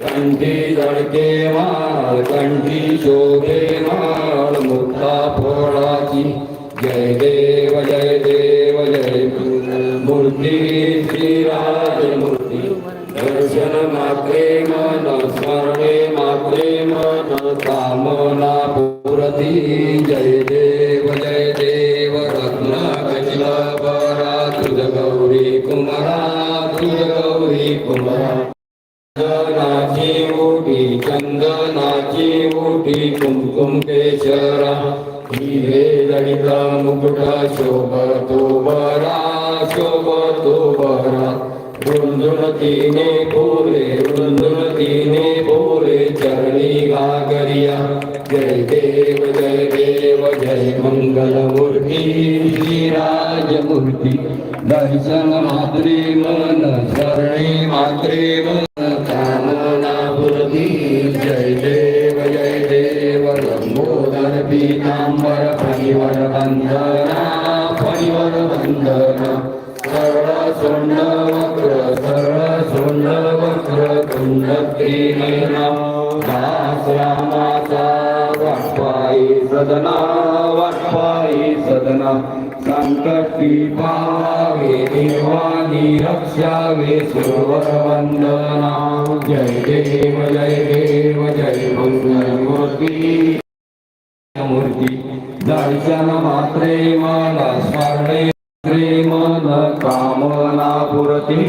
कंठी जडके माळ कंठी शोभे माळ मुक्ता फोडाची। जय देव जय देव, जय मूर्ती श्रीराज मूर्ती दर्शन मात्रे मन, स्मरणे मात्रे मन, कामना पुरती। जय देव, जय कुमारा तुझ गौरी कुमारा चंदनाची ओटी चंदनाची ओटी कुमकुम केशरा हिरे ललिता मुकुट शोभतो बरा शोभतो बरा रुंदुन तिने बोले रुंदुन तिने बोले चरणी गागरिया जय देव जय देव जय मंगल मूर्ती श्रीराज मूर्ती दर्शन मात्रे मन शरणे मात्रे मन. वंदना जय देव जय देव जय मंगल मूर्ती मूर्ती दर्शन मात्रे मला स्मरणे मन कामना पुरती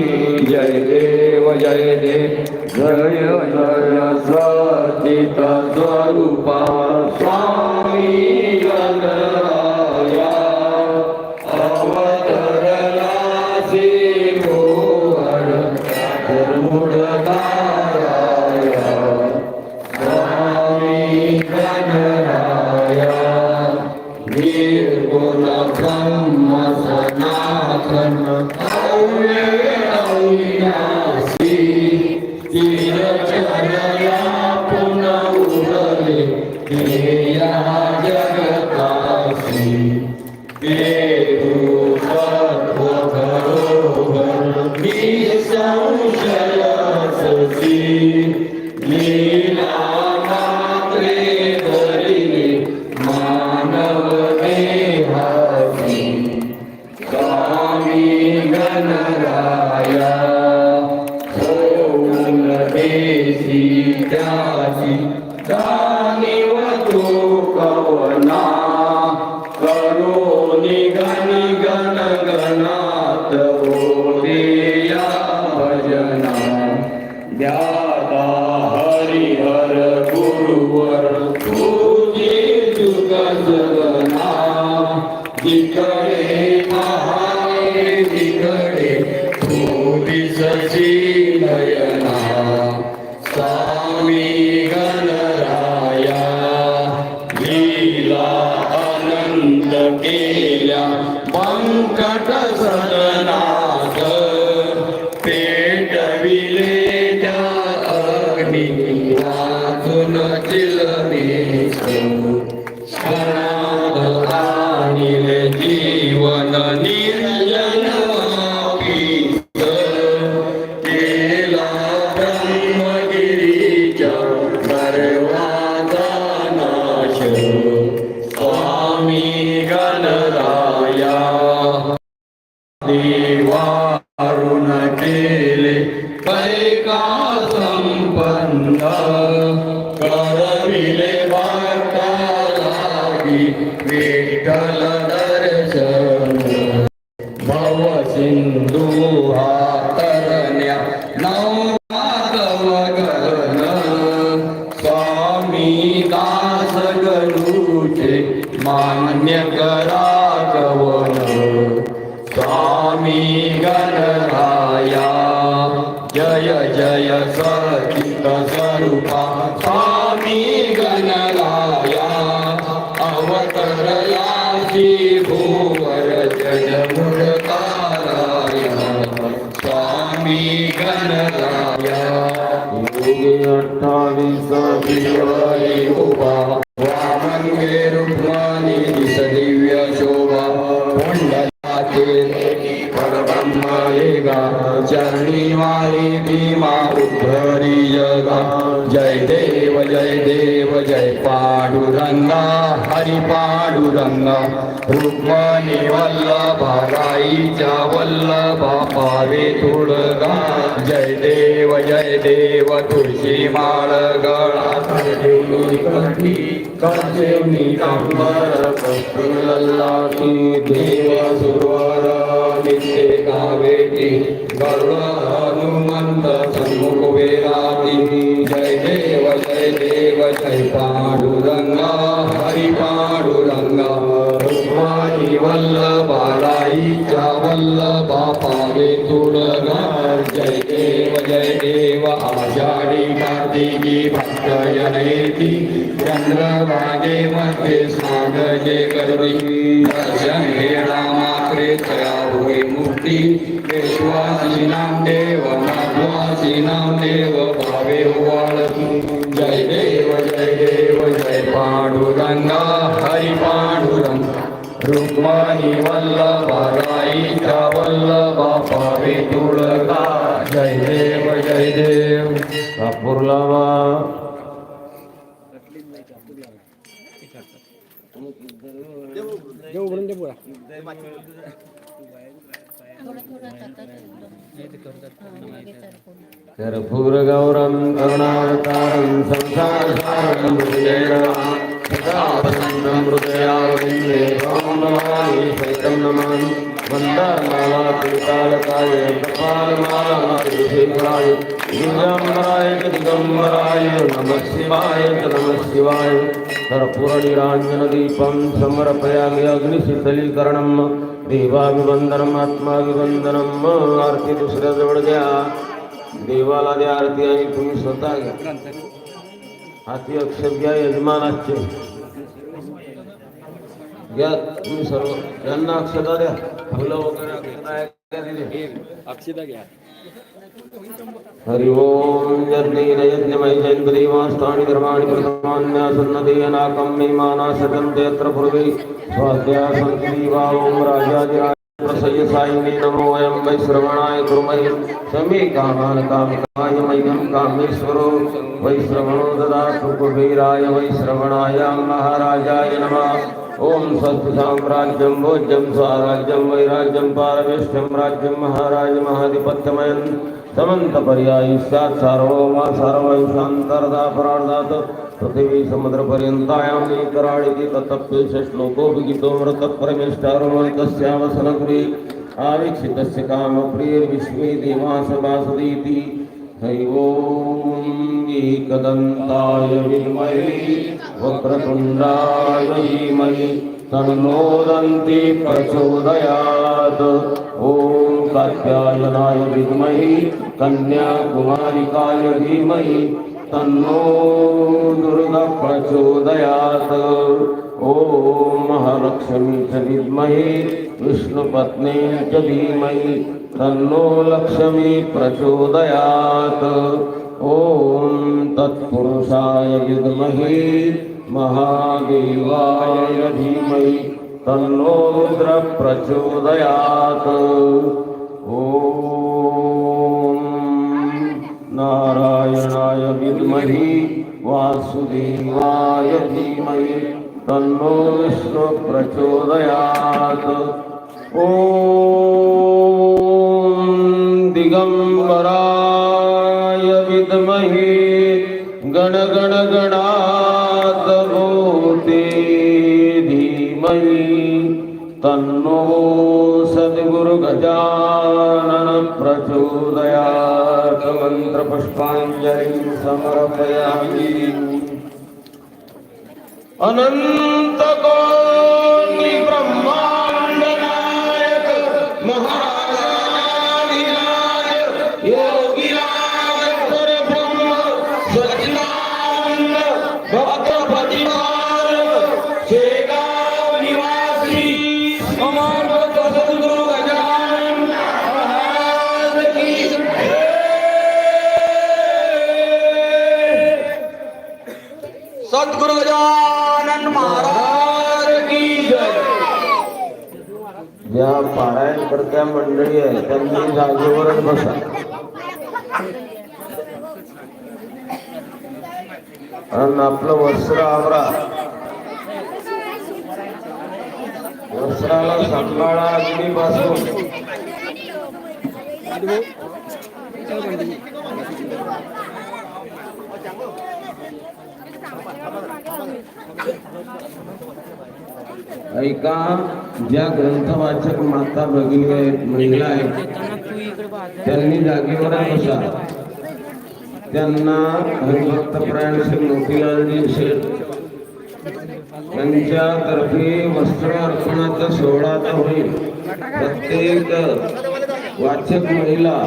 जय देव जय देव जय जय सचित स्वरूपा ஞானயா புன உதவே अवतरयासी भूवर जयमुरताराया स्वामी गणराया अठ्ठावीस फेब्रुवारी उभा तुळशी माळ गळा देवी कांबर लल्लाटी देव सुरवर नित्य गावेती गरुड हनुमंत सन्मुख वेराती जय देव जय देव जय पांडुरंगा हरि पांडुरंगा रुक्माई वल्लभा पावे तुळगा जय देव जय देव आषाढी कार्तिकी भक्त जनयती चंद्रभागे मध्ये स्नान जे करती. दर्शन हे रामा प्रेतया होई मुक्ती. विश्वासी देव नाथवासी देव भावे वाळती जय देव जय देव जय पांडुरंगा. हरिपा रुक्माई वल्लभा राईच्या वल्लभा पावे तुळका जय देव जय देव कापूरलावा कर्पूरगौरं करुणावतारं संसारसारं हृदयेणं सदा वसन्तं हृदयारविन्दे त्वां नमामि सहितं नमामि वन्दामाला त्रिकालकाय कपालमाला त्रिशेखराय दिगम्बराय च दिगम्बराय नमः शिवाय च नमः शिवाय कर्पूरनिराञ्जनदीपं समर्पयामि अग्निशीतलीकरणं देवाभिवन्दनम् आत्माभिवन्दनम् आरती दुसऱ्या जवळ द्या देवाला द्या आरती आणि तुम्ही स्वतः घ्या. हाती अक्षर घ्या यजमानाचे. घ्या तुम्ही सर्व. त्यांना अक्षता द्या. फुलं वगैरे अक्षता घ्या का दिले? हरि ओम यज्ञेन यज्ञमय जयन्देवास्तानि धर्माणि प्रथमान्यासन्नदेयनाकं मे मानाशतं यत्र पूर्वे स्वाध्यासन्ति वा ॐ राजाधिरा प्रसय सायिने नमो अयं वै श्रवणाय कुर्महे समे कामान् कामिकाय मह्यं कामेश्वरो वै श्रवणो ददातु कुबेराय वै श्रवणाय महाराजाय नमः। ॐ स्वस्तिसाम्राज्यं भोज्यं स्वराज्यं वैराज्यं पारमेष्ठ्यं राज्यं महाराज महाधिपत्यमयन् समन्तपर्यायी स्यात् सार्वमा सार्वैशान्तरदा परार्धात् पृथिवी समुद्रपर्यन्तायां कराळिति तत्तप्येष श्लोकोऽभिगितो मृतपरमेष्ठारोमन्तस्यावसनगुरे आवीक्षितस्य कामप्रियर्विश्वे देवासभासदीति हैवोम् विद्महे वक्रतुण्डाय धीमहि तन्नोदन्ति प्रचोदयात्। ॐ कात्यायनाय विद्महे कन्याकुमारिकाय धीमहि तन्नो दुर्गप्रचोदयात् ॐ महालक्ष्मी च विद्महे विष्णुपत्नी च धीमहि तन्नो लक्ष्मी प्रचोदयात्। ॐ तत्पुरुषाय विद्महे महादेवाय धीमहि। तन्नो रुद्र ॐ नारायणाय विद्महे वासुदेवाय धीमहि। तन्नो विष्णुप्रचोदयात् ॐ दिगंबराय विद्महे गणगणगणात् भूते धीमहि तन्नो सद्गुरु गजानन प्रचोदयात् मन्त्रपुष्पाञ्जलिं समर्पयामि। अनन्तकोटि त्या मंडळी आहे त्यांनी जागेवरच बसा. आणि आपलं वस्त्र आवरा. वस्त्राला सांभाळा अग्नीपासून ऐका ज्या ग्रंथवाचक माता भगिनी आहेत महिला आहेत त्यांनी जागेवर बसा. त्यांना हरिभक्तप्राण श्री मोतीलालजी शेठ त्यांच्यातर्फे वस्त्र अर्पणाचा सोहळा तर होईल. प्रत्येक वाचक महिला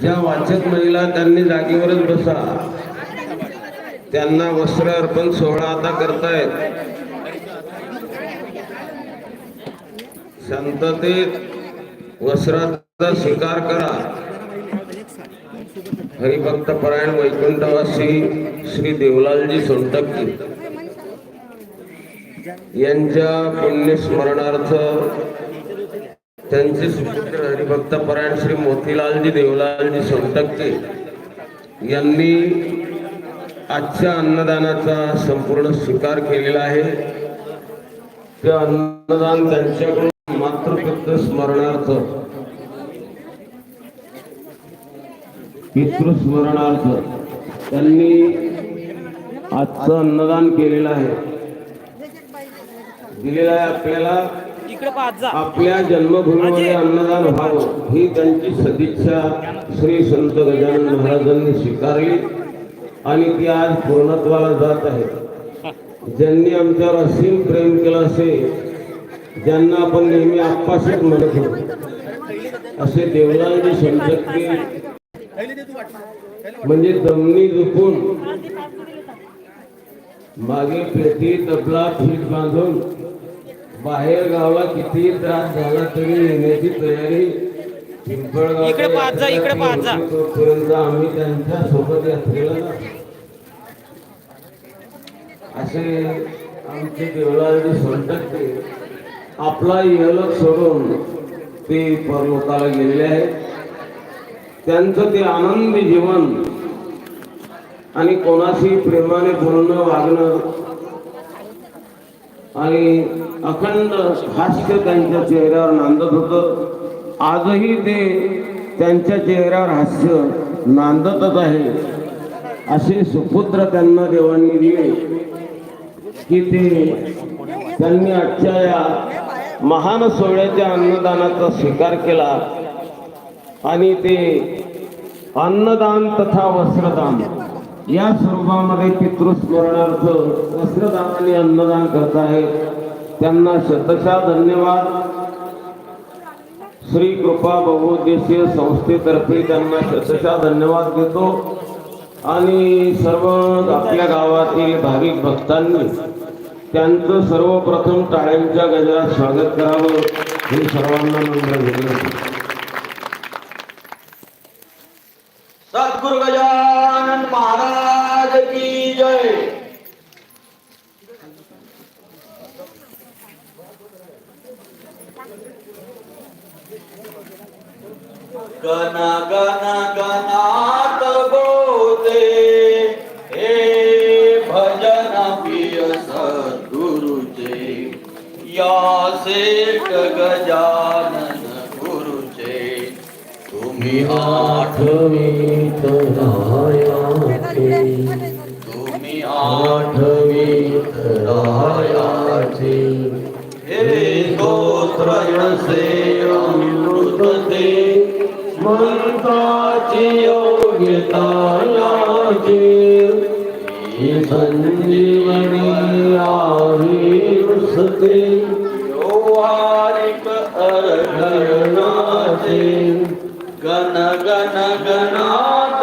ज्या वाचक महिला त्यांनी जागेवरच बसा त्यांना वस्त्र अर्पण सोहळा आता करतायत. शांततेत वस्त्राचा स्वीकार करा. हरिभक्त परायण वैकुंठवासी श्री देवलालजी सोनटक्की. यांच्या पुण्यस्मरणार्थ त्यांचे सुपुत्र हरिभक्त परायण श्री मोतीलालजी देवलालजी सोनटक्के यांनी आजच्या अन्नदानाचा संपूर्ण स्वीकार केलेला आहे. ते अन्नदान त्यांच्याकडून स्मरणार्थ. पितृस्मरणार्थ त्यांनी आजचं अन्नदान केलेलं आहे. दिलेलं आहे आपल्याला. आपल्या जन्मभूमीमध्ये अन्नदान व्हावं ही त्यांची सदिच्छा श्री संत गजानन महाराजांनी स्वीकारली आणि ती आज पूर्णत्वाला जात आहे ज्यांनी आमच्यावर असीम प्रेम केलं असे ज्यांना आपण नेहमी आप्पाशीच म्हणत होतो असे देवलालजी संचक्की म्हणजे दमनी झुकून मागे पेटी तबला फीट बांधून बाहेर गावाला किती त्रास झाला तरी येण्याची तयारी आम्ही त्यांच्यासोबत यात्रेला. असे आमचे देवळाचे सोनटक्के आपला इहलोक सोडून ते परलोकाला गेलेले आहेत. त्यांचं ते आनंदी जीवन आणि कोणाशी प्रेमाने बोलणं वागणं आणि अखंड हास्य त्यांच्या चेहऱ्यावर नांदत होतं. आजही ते त्यांच्या चेहऱ्यावर हास्य नांदतच आहे. असे सुपुत्र त्यांना देवांनी दिले की ते त्यांनी आजच्या या महान सोहळ्याच्या अन्नदानाचा स्वीकार केला. आणि ते अन्नदान तथा वस्त्रदान या स्वरूपामध्ये पितृस्मरणार्थ वस्त्रदान आणि अन्नदान करत आहेत त्यांना शतशा धन्यवाद. श्री कृपा बहुउद्देशीय संस्थेतर्फे त्यांना शतशा धन्यवाद देतो. आणि सर्व आपल्या गावातील भाविक भक्तांनी त्यांचं सर्वप्रथम टाळ्यांच्या गजरात स्वागत करावं हे सर्वांना नम्र विनंती सद्गुरु गजानन महाराज की जय. गण गण गणा सेठ गजानन गुरुचे तुम्ही आठवीत रायाचे तुम्ही आठवीत रायाचे हे स्तोत्रयसे अमृतते मंत्राची योग्यता याचे. गण गण गणात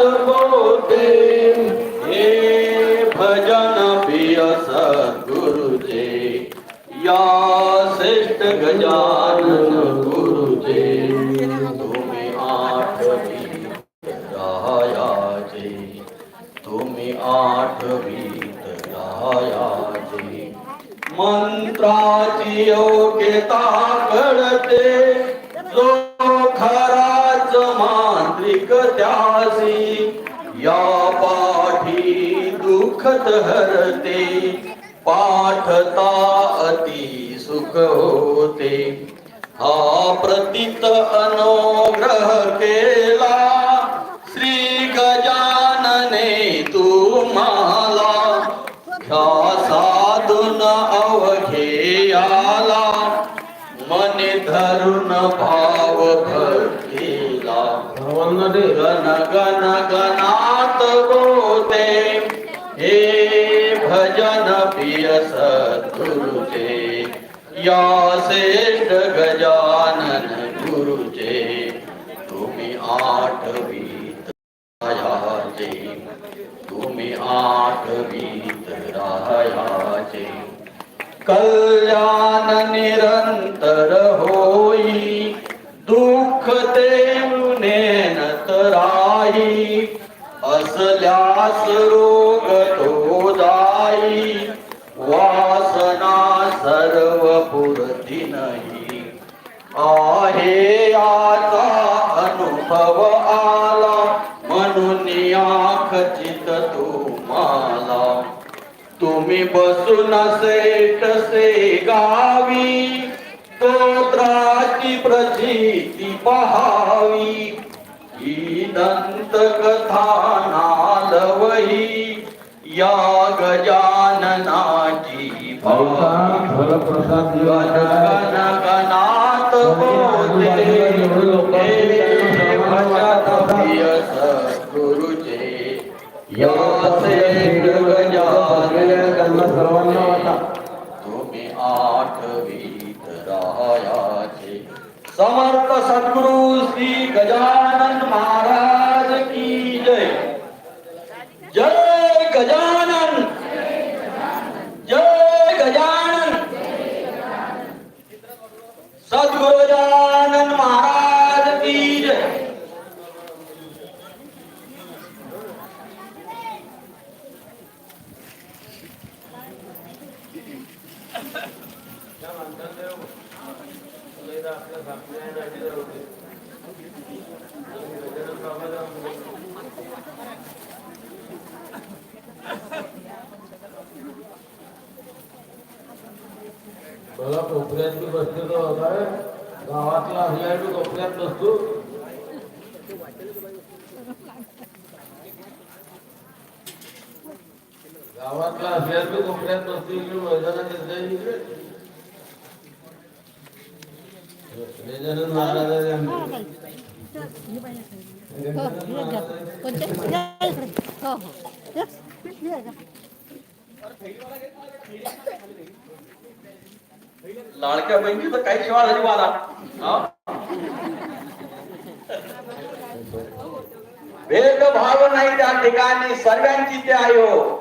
भरलेला सर्वांना हे भजन प्रिय सद्गुरुचे या श्रेष्ठ गजानन गुरुचे तुम्ही आठवीत रायाचे तुम्ही आठवीत रायाचे कल्याण निरंतर हो वास रोग तो जाई वासना सर्व पुरती नाही आहे याचा अनुभव आला म्हणून या खचित तुम्हाला तुम्ही बसून सेट से गावी स्तोत्राची प्रचिती पहावी। ही दंत नालवही या गजाननाची गजानन सर्वांना वाटा तुम्ही आठवीत रायाचे समर्थ सद्गुरु श्री गजानन महाराज की जय जय गजानन जय गजानन सद्गुरु गजानन महाराज की जय मला कोपऱ्यात बी बसलेलो होता गावातला असल्या बी कोपऱ्यात बसतो गावातला असल्या बी कोपऱ्यात बसतो इकडे मैदानात येत इकडे? गजानन महाराज हो हो लाडक्या बहिणीचं काही शिवाय झाली मला. भेदभाव नाही त्या ठिकाणी सर्वांची ते आयोग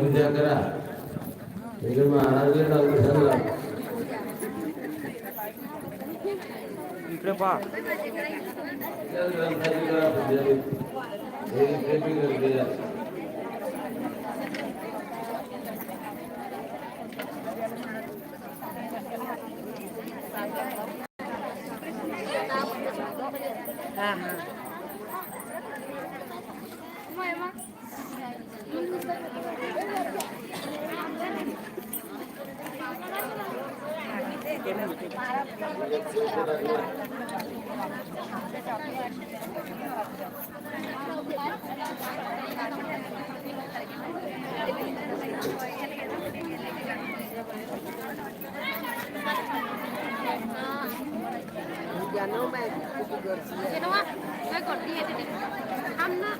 levar. Aham. Ya no me Ya no va, voy con 10 Amna.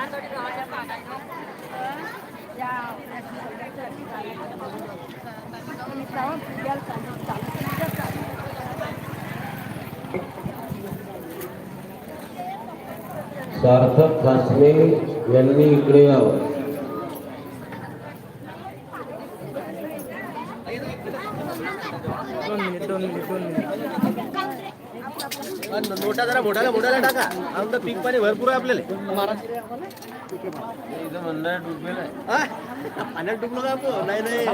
আর তোর পাওয়া যায় सार्थक कासने यांनी इकडे यावं नोटा जरा मोठाला मोठाला टाका आमचं पीक पाणी भरपूर आहे आपल्याला हा? पाण्यात डुबलो का आपण? नाही नाही.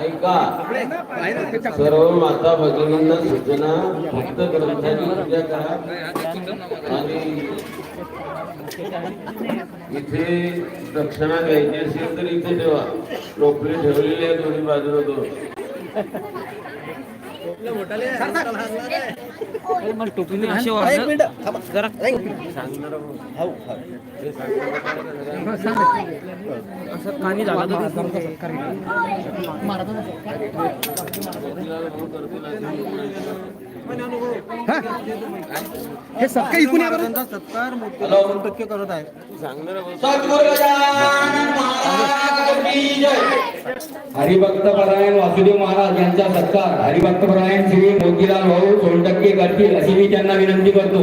ऐका. सर्व माता भगिनींना सूचना फक्त ग्रंथाची पूजा करा. आणि इथे दक्षिणा घ्यायची असेल तर इथे ठेवा. टोपली ठेवलेली आहे दोन्ही बाजूला दोन आपल्या मोठाले हाताला हात लावायला. मला टोपीने असे एक जरा नाही. असं कानी झाला तर हे. सत्कार इकून या बरं. सत्कार. टक्के करत आहे. जय हरिभक्तपरायण वासुदेव महाराज यांचा सत्कार. हरिभक्तपरायण श्री मोतीलाल भाऊ सोनटक्के करतील अशी मी त्यांना विनंती करतो.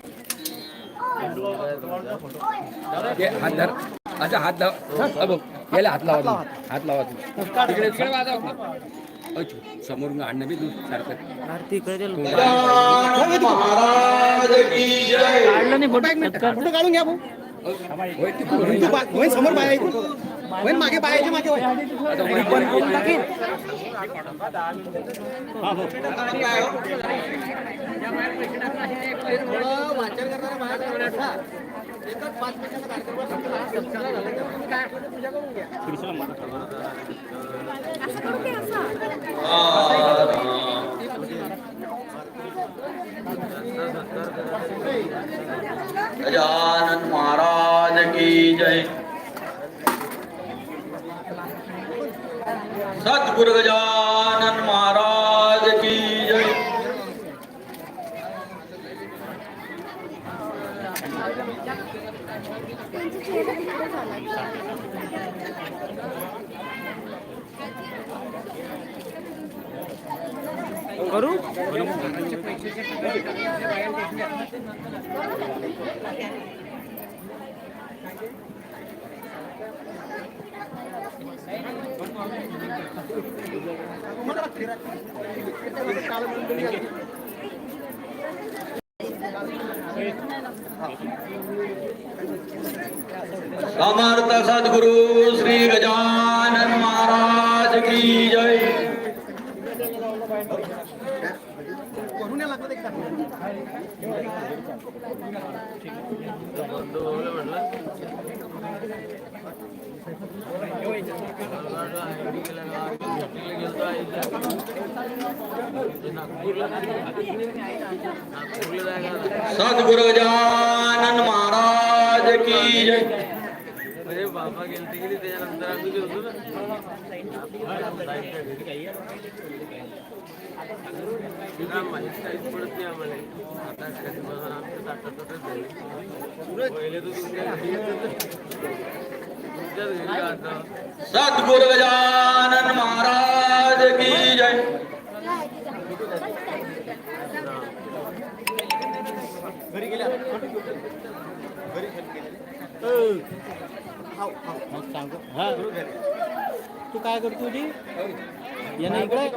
अच्छा हात लावा याला हात लावा. हात लावा. तिकडे तिकडे वाजवा. अच्छा, समोरून आणणं बी दूर सारखं आरती इकडे गजानन महाराज की जय काढलं नाही फोटो सत्कार फोटो काढून घ्या भाऊ. ते. तू समोर बाय होय, मागे बायाच्या मागे होय. वाचन गजानन महाराज की जय सद्गुरु गजानन महाराज की जय। करू? समर्थ सद्गुरु श्री गजानन महाराज की जय। करून या लागलं सद्गुरु गजानन महाराज की जय। अरे बाबा गेलते की त्याच्यानंतर आम्ही गेलो ना. माहिती काहीच पडत नाही आम्हाला आता आमच्या ताटातच पहिले तर तुमच्या घरी येत सद्गुरु गजानन महाराज की जय। तू काय करतो जी? ये ना इकडे.